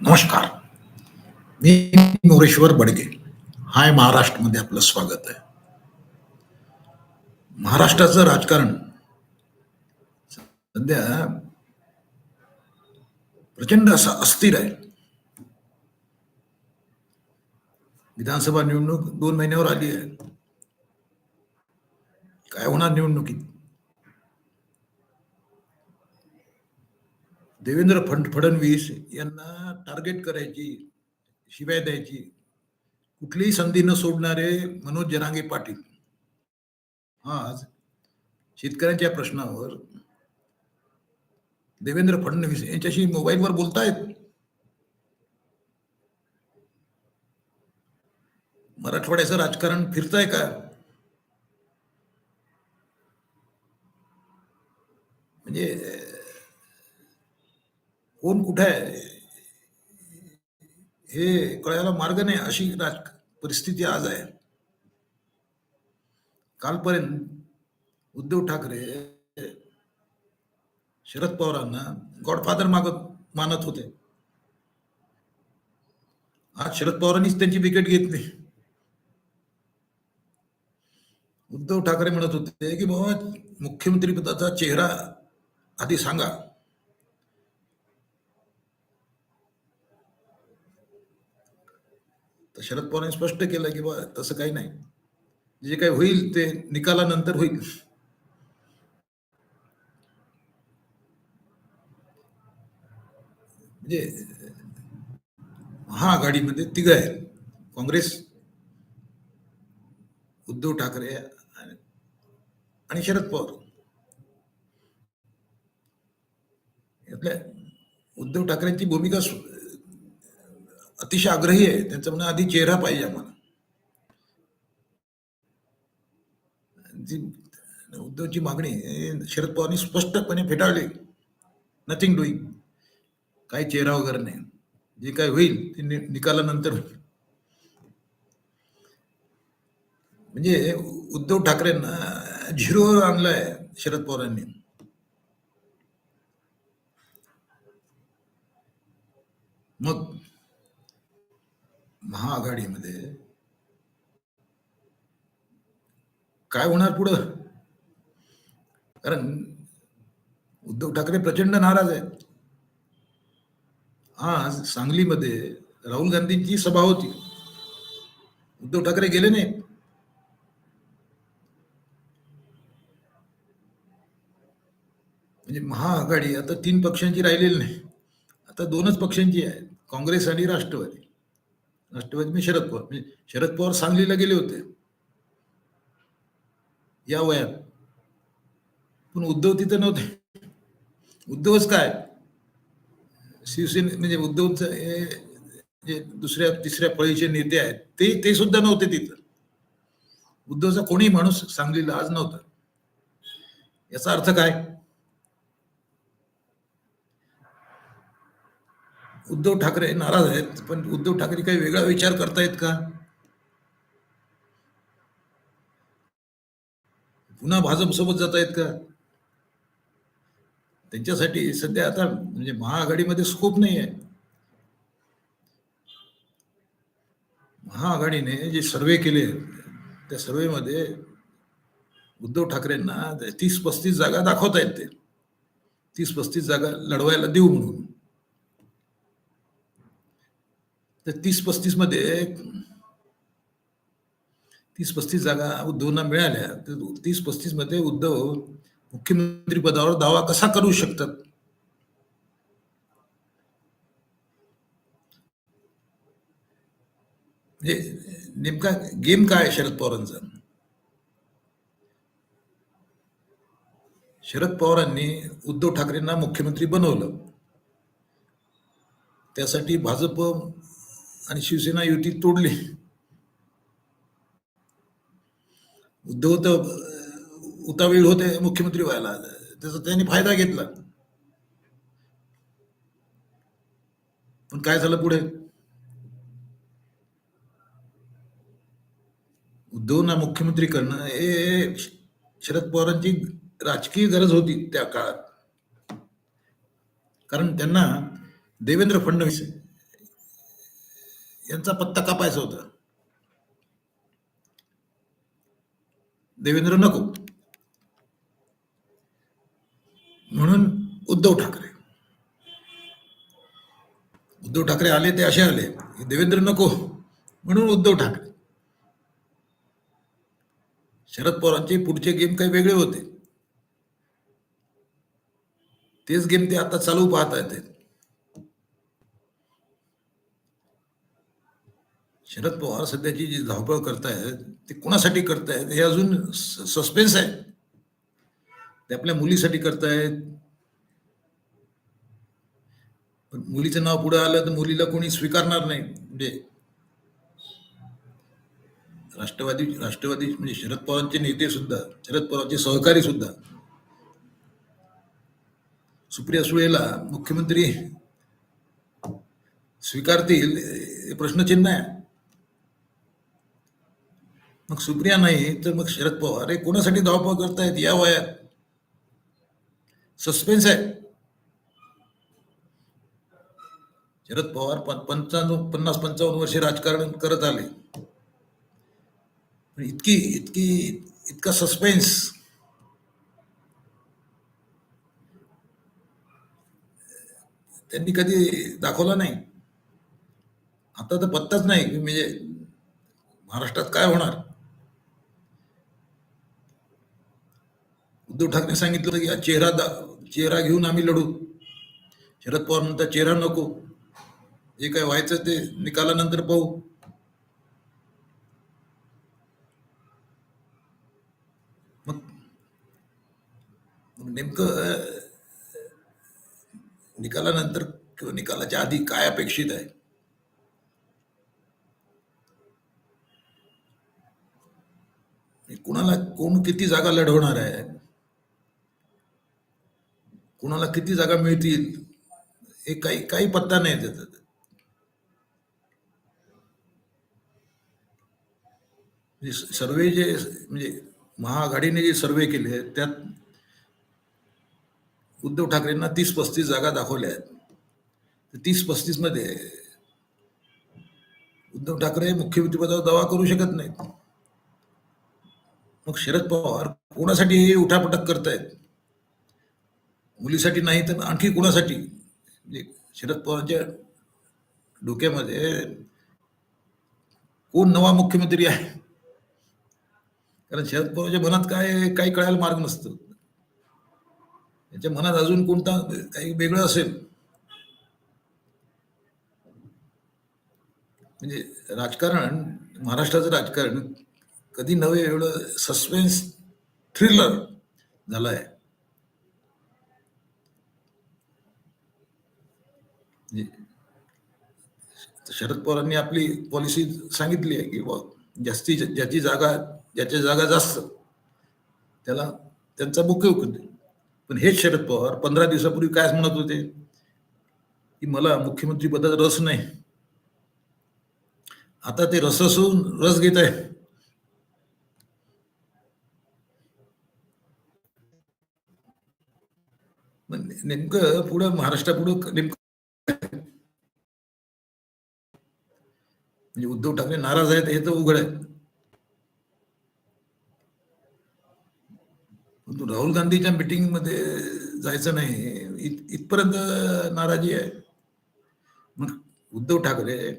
नमस्कार. मी मोरेश्वर बडगे. हाय महाराष्ट्रमध्ये आपलं स्वागत आहे. महाराष्ट्राचं राजकारण सध्या प्रचंड असं अस्थिर आहे. विधानसभा निवडणूक दोन महिन्यावर आली आहे. काय होणार निवडणुकीत? देवेंद्र फड फडणवीस यांना टार्गेट करायची शिवाय द्यायची. कुठलीही संधी न सोडणारे मनोज जरांगे पाटील. आज शेतकऱ्यांच्या प्रश्नावर देवेंद्र फडणवीस यांच्याशी मोबाईलवर बोलतायत. मराठवाड्याचं राजकारण फिरतंय का? म्हणजे कोण कुठे आहे हे कळायला मार्ग नाही अशी राज परिस्थिती आज आहे. कालपर्यंत उद्धव ठाकरे शरद पवारांना गॉडफादर मागत मानत होते. आज शरद पवारांनीच त्यांची विकेट घेतली. उद्धव ठाकरे म्हणत होते की बाबा मुख्यमंत्री पदाचा चेहरा आधी सांगा. तर शरद पवारांनी स्पष्ट केलं की बा तसं काही नाही. जे काही होईल ते निकालानंतर होईल. म्हणजे महाआघाडीमध्ये तिघ आहे काँग्रेस उद्धव ठाकरे आणि- शरद पवार. यातल्या उद्धव ठाकरेंची भूमिका अतिशय आग्रही आहे. त्यांचं म्हणणं आधी चेहरा पाहिजे आम्हाला. उद्धवची मागणी शरद पवारांनी स्पष्टपणे फेटाळली. नथिंग डुईंग काही चेहरा वगैरे नाही. जे काय होईल ते नि- निकालानंतर होईल. म्हणजे उद्धव ठाकरेंना झिरोवर आणलाय शरद पवारांनी. मग महाआघाडीमध्ये. काय होणार पुढं? कारण उद्धव ठाकरे प्रचंड नाराज आहेत. आज सांगलीमध्ये राहुल गांधींची सभा होती. उद्धव ठाकरे गेले नाही म्हणजे महाआघाडी आता तीन पक्षांची राहिलेली नाही. आता दोनच पक्षांची आहे काँग्रेस आणि राष्ट्रवादी. राष्ट्रवादी मी शरद पवार म्हणजे शरद पवार सांगलीला गेले होते. या वयात. पण उद्धव तिथे नव्हते. उद्धवच काय? शिवसेने म्हणजे उद्धवचं हे जे दुसऱ्या तिसऱ्या फळीचे नेते आहेत ते ते सुद्धा नव्हते तिथं. उद्धवचा कोणी माणूस सांगलीला आज नव्हता. याचा अर्थ काय? उद्धव ठाकरे नाराज आहेत पण उद्धव ठाकरे काही वेगळा विचार करतायत का? पुन्हा भाजप सोबत जात आहेत का? त्यांच्यासाठी सध्या आता म्हणजे महाआघाडीमध्ये स्कोप नाही आहे महाआघाडीने जे सर्वे केले त्या सर्वेमध्ये उद्धव ठाकरेंना तीस पस्तीस जागा दाखवता आहेत ते. तीस पस्तीस जागा लढवायला देऊ म्हणून. तर तीस पस्तीसमध्ये तीस पस्तीस जागा उद्धवना मिळाल्या. तर तीस पस्तीसमध्ये उद्धव मुख्यमंत्री पदावर दावा कसा करू शकतात? नेमका गेम काय आहे शरद पवारांचा? शरद पवारांनी उद्धव ठाकरेंना मुख्यमंत्री बनवलं. त्यासाठी भाजप आणि शिवसेना युती तोडली. उद्धव तर उतावीळ होते मुख्यमंत्री व्हायला. त्याचा त्यांनी फायदा घेतला. पण काय झालं पुढे? उद्धवना मुख्यमंत्री करणं हे शरद पवारांची राजकीय गरज होती त्या काळात. कारण त्यांना देवेंद्र फडणवीस यांचा पत्ता कापायचा होता. देवेंद्र नको. म्हणून उद्धव ठाकरे. उद्धव ठाकरे आले ते असे आले देवेंद्र नको म्हणून उद्धव ठाकरे. शरद पवारांचे पुढचे गेम काही वेगळे होते. तेच गेम ते आता चालू पाहत आहेत शरद पवार सध्याची जी धावपळ करतायत ते कोणासाठी करतायत हे अजून सस्पेन्स आहे. ते आपल्या मुलीसाठी करतायत. पण मुलीचं नाव पुढे आलं तर मुलीला कोणी स्वीकारणार नाही. म्हणजे राष्ट्रवादी राष्ट्रवादी म्हणजे शरद पवारांचे नेते सुद्धा शरद पवारांचे सहकारी सुद्धा सुप्रिया सुळेला मुख्यमंत्री स्वीकारतील हे प्रश्नचिन्ह आहे. मग सुप्रिया नाही तर मग शरद पवार. हे कोणासाठी धावपळ करतायत? या वयात. सस्पेन्स आहे. शरद पवार पं- पंचावन्न पन्नास पंचावन्न वर्षे राजकारण करत आले. इतकी इतकी इतका सस्पेन्स त्यांनी कधी दाखवला नाही. आता तर पत्ताच नाही म्हणजे महाराष्ट्रात काय होणार? उद्धव ठाकरे सांगितलं होतं की हा चेहरा दा चेहरा घेऊन आम्ही लढू. शरद पवार म्हणतात चेहरा नको. जे काय व्हायचं ते निकालानंतर पाहू. मग मग नेमकं निकालानंतर किंवा निकालाच्या आधी काय अपेक्षित आहे? कुणाला कोण किती जागा लढवणार आहे? कुणाला किती जागा मिळतील हे काही काही पत्ता नाही त्याचा. सर्वे जे म्हणजे महाआघाडीने जे सर्वे केले आहेत त्यात उद्धव ठाकरेंना तीस पस्तीस जागा दाखवल्या आहेत. तीस पस्तीसमध्ये उद्धव ठाकरे मुख्यमंत्रीपदावर दावा करू शकत नाहीत. मग शरद पवार कोणासाठी हे उठापटक करतायत? मुलीसाठी नाही तर आणखी कुणासाठी? म्हणजे शरद पवारांच्या डोक्यामध्ये कोण नवा मुख्यमंत्री आहे? कारण शरद पवारच्या मनात काय काही कळायला मार्ग नसतो. त्याच्या मनात अजून कोणता काही वेगळं असेल? म्हणजे राजकारण महाराष्ट्राचं राजकारण कधी नव्हे एवढं सस्पेन्स थ्रिलर झालं आहे म्हणजे शरद पवारांनी आपली पॉलिसी सांगितली आहे की बुवा जास्ती ज्याची जागा ज्याच्या जागा जास्त त्याला त्यांचा मुख्य होते पण हेच शरद पवार पंधरा दिवसापूर्वी काय म्हणत होते? की मला मुख्यमंत्री पदात रस नाही. आता ते रस असून रस घेत आहे. नेमकं पुढं महाराष्ट्रापुढं नेमकं म्हणजे उद्धव ठाकरे नाराज आहेत हे तर उघड आहे. परंतु राहुल गांधीच्या मीटिंगमध्ये जायचं नाही इत- इथपर्यंत नाराजी आहे. मग उद्धव ठाकरे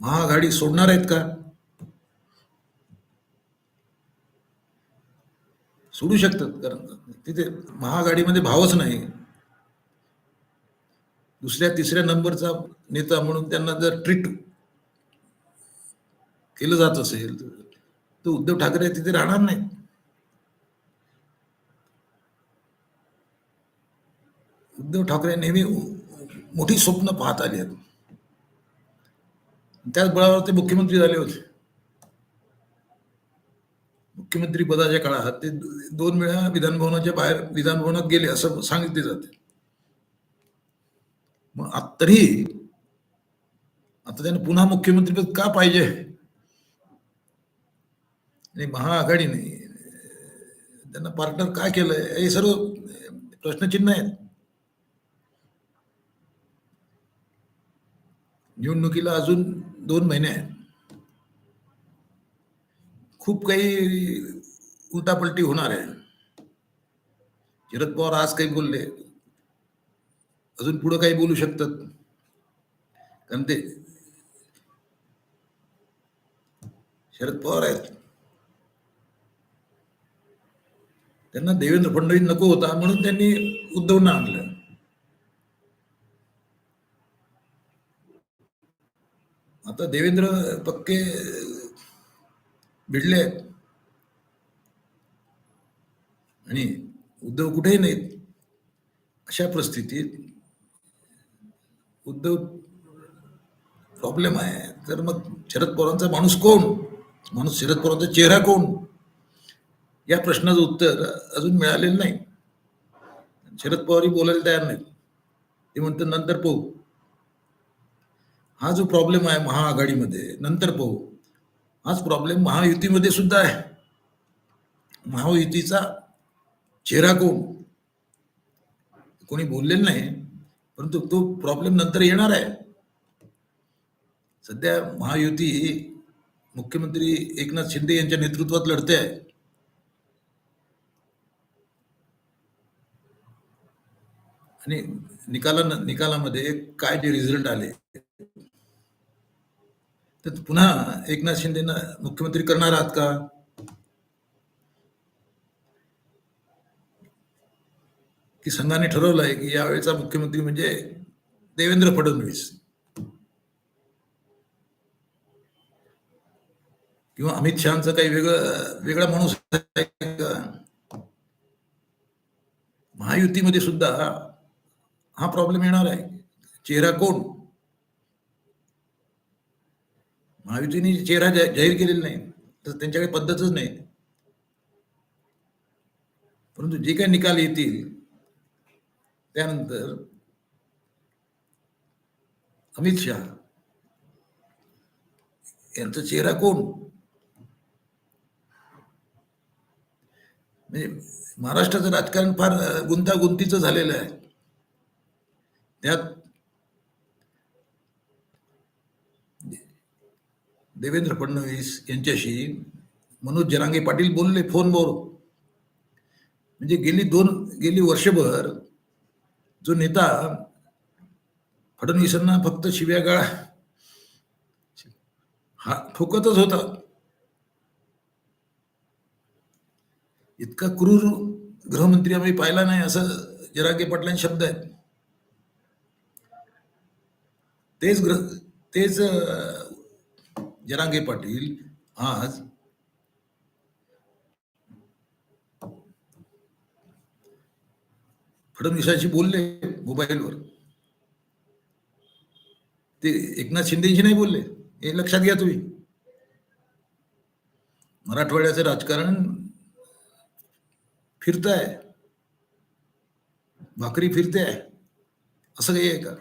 महाआघाडी सोडणार आहेत का? सोडू शकतात कारण तिथे महाआघाडीमध्ये भावच नाही. दुसऱ्या तिसऱ्या नंबरचा नेता म्हणून त्यांना जर ट्रीट केलं जात असेल तर उद्धव ठाकरे तिथे राहणार नाही उद्धव ठाकरे नेहमी मोठी स्वप्न पाहत आली आहेत. त्याच बळावर ते मुख्यमंत्री झाले होते. मुख्यमंत्री पदाच्या काळात ते दोन वेळा विधानभवनाच्या बाहेर विधानभवनात गेले असं सांगितले जाते. मग आत- तरी आता त्यांना पुन्हा मुख्यमंत्रीपद का पाहिजे? आणि महाआघाडीने त्यांना पार्टनर काय केलंय? हे सर्व प्रश्नचिन्ह आहेत. निवडणुकीला अजून दोन महिने आहेत. खूप काही उलटापलटी होणार आहे. शरद पवार आज काही बोलले. अजून पुढे काही बोलू शकतात. कारण ते शरद पवार आहेत. त्यांना देवेंद्र फडणवीस नको होता म्हणून त्यांनी उद्धवना आणलं. आता देवेंद्र पक्के भिडले आहेत. आणि उद्धव कुठेही नाहीत. अशा परिस्थितीत उद्धव प्रॉब्लेम आहे. तर मग शरद पवारांचा माणूस कोण? माणूस शरद पवारांचा चेहरा कोण? या प्रश्नाचं उत्तर अजून मिळालेलं नाही. शरद पवारही बोलायला तयार नाहीत. ते म्हणतात नंतर पाहू. हा जो प्रॉब्लेम आहे महाआघाडीमध्ये नंतर पाहू. हाच प्रॉब्लेम महायुतीमध्ये सुद्धा आहे. महायुतीचा चेहरा कोण? कोणी बोललेलं नाही परंतु तो प्रॉब्लेम नंतर येणार आहे. सध्या महायुती मुख्यमंत्री एकनाथ शिंदे यांच्या नेतृत्वात लढते आहे. आणि निकाला निकालामध्ये काय जे रिझल्ट आले तर पुन्हा एकनाथ शिंदेना मुख्यमंत्री करणार आहात का? की संघाने ठरवलंय की यावेळेचा मुख्यमंत्री म्हणजे देवेंद्र फडणवीस. किंवा अमित शहाचं काही वेगळं वेगळा माणूस महायुतीमध्ये सुद्धा हा प्रॉब्लेम येणार आहे. चेहरा कोण? महायुतीने चेहरा जाहीर केलेला नाही तर त्यांच्याकडे पद्धतच नाही. परंतु जे काही निकाल येतील त्यानंतर अमित शहा यांचा चेहरा कोण? म्हणजे महाराष्ट्राचं राजकारण फार गुंतागुंतीचं झालेलं आहे. त्यात देवेंद्र फडणवीस यांच्याशी मनोज जरांगे पाटील बोलले फोनवर. म्हणजे गेली दोन गेली वर्षभर जो नेता फडणवीसांना फक्त शिव्या गाळा. हा ठोकतच होता. इतका क्रूर गृहमंत्री आम्ही पाहिला नाही असं जरांगे पाटलांचे शब्द आहेत. तेच ग्र तेच जनांगे जरांगे पाटील आज फडणवीसाशी बोलले मोबाईलवर. ते एकनाथ शिंदेशी नाही बोलले. हे लक्षात घ्या तुम्ही. मराठवाड्याचं राजकारण फिरत आहे भाकरी फिरते आहे असं काही आहे का?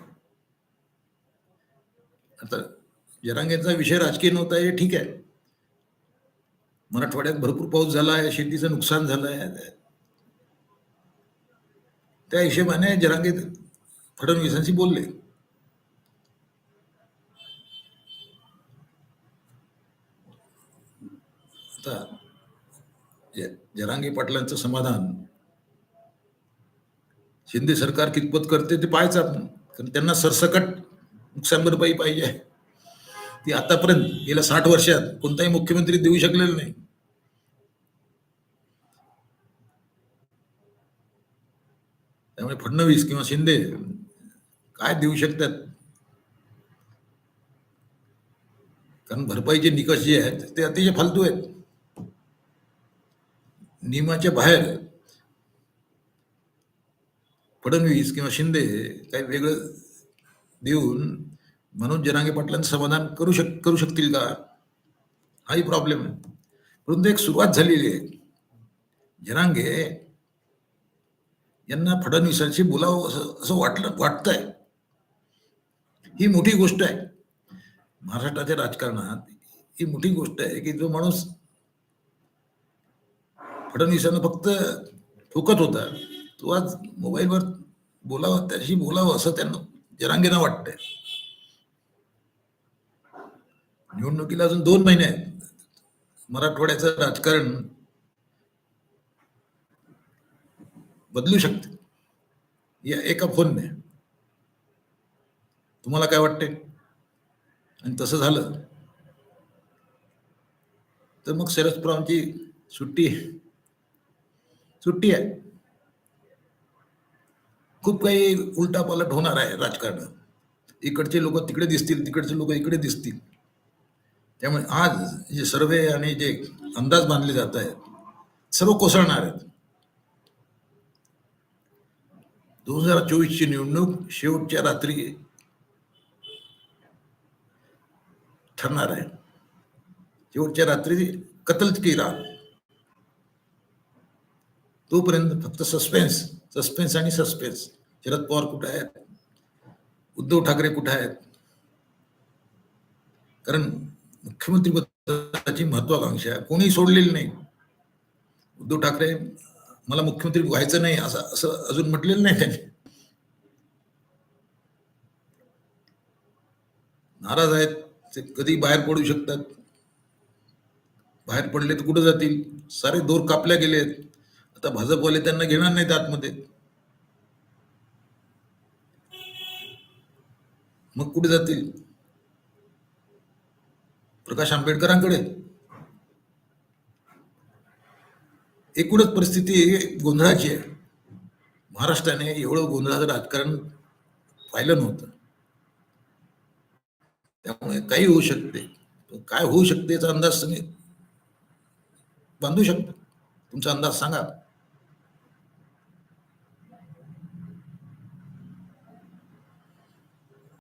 आता जरांगेचा विषय राजकीय नव्हता हे ठीक आहे. मराठवाड्यात भरपूर पाऊस झाला आहे शेतीचं नुकसान झालं आहे त्या हिशोबाने जरांगे फडणवीसांशी बोलले. आता ज- जरांगे पाटलांचं समाधान शिंदे सरकार कितपत करते ते पाहायचं आपण. कारण त्यांना सरसकट नुकसान भरपाई पाहिजे ती आतापर्यंत गेल्या साठ वर्षात कोणताही मुख्यमंत्री देऊ शकलेला नाही. त्यामुळे फडणवीस किंवा शिंदे काय देऊ शकतात? कारण भरपाईचे निकष जे आहेत ते अतिशय फालतू आहेत. नियमाच्या बाहेर फडणवीस किंवा शिंदे काही वेगळं देऊन मनोज जनागे पाटलांचं समाधान करू शक करू शकतील का? हाही प्रॉब्लेम आहे. परंतु एक सुरुवात झालेली आहे. जनांगे यांना फडणवीसांशी बोलावं असं असं वाटलं वाटतंय. ही मोठी गोष्ट आहे. महाराष्ट्राच्या राजकारणात ही मोठी गोष्ट आहे की जो माणूस फडणवीसांना फक्त ठोकत होता तो आज मोबाईलवर बोलावं त्याशी बोलावं असं त्यांना जरांगेना वाटतंय. निवडणुकीला अजून दोन महिने आहेत. मराठवाड्याचं राजकारण बदलू शकते. या एका फोनने. तुम्हाला काय वाटते आणि तसं झालं तर मग शरद पवारांची सुट्टी सुट्टी आहे. खूप काही उलटापालट होणार आहे राजकारण. इकडचे लोक तिकडे दिसतील तिकडचे लोक इकडे दिसतील. त्यामुळे आज जे सर्वे आणि जे अंदाज बांधले जात आहेत सर्व कोसळणार आहेत. दोन हजार चोवीसची निवडणूक शेवटच्या रात्री ठरणार आहे. शेवटच्या रात्री कतल की रात तोपर्यंत फक्त सस्पेन्स सस्पेन्स आणि सस्पेन्स. शरद पवार कुठे आहेत? उद्धव ठाकरे कुठे आहेत? कारण मुख्यमंत्री पदाची महत्वाकांक्षा कोणी सोडलेली नाही. उद्धव ठाकरे मला मुख्यमंत्री व्हायचं नाही असं असं अजून म्हटलेलं नाही त्यांनी. नाराज आहेत. ते कधी बाहेर पडू शकतात. बाहेर पडले तर कुठं जातील? सारे दोर कापल्या गेलेत. आता भाजपवाले त्यांना घेणार नाहीत आतमध्ये. मग कुठे जातील? प्रकाश आंबेडकरांकडे? एकूणच परिस्थिती गोंधळाची आहे. महाराष्ट्राने एवढं गोंधळाचं राजकारण पाहिलं नव्हतं. त्यामुळे काही होऊ शकते. काय होऊ शकते याचा अंदाज तुम्ही बांधू शकता. तुमचा अंदाज सांगा.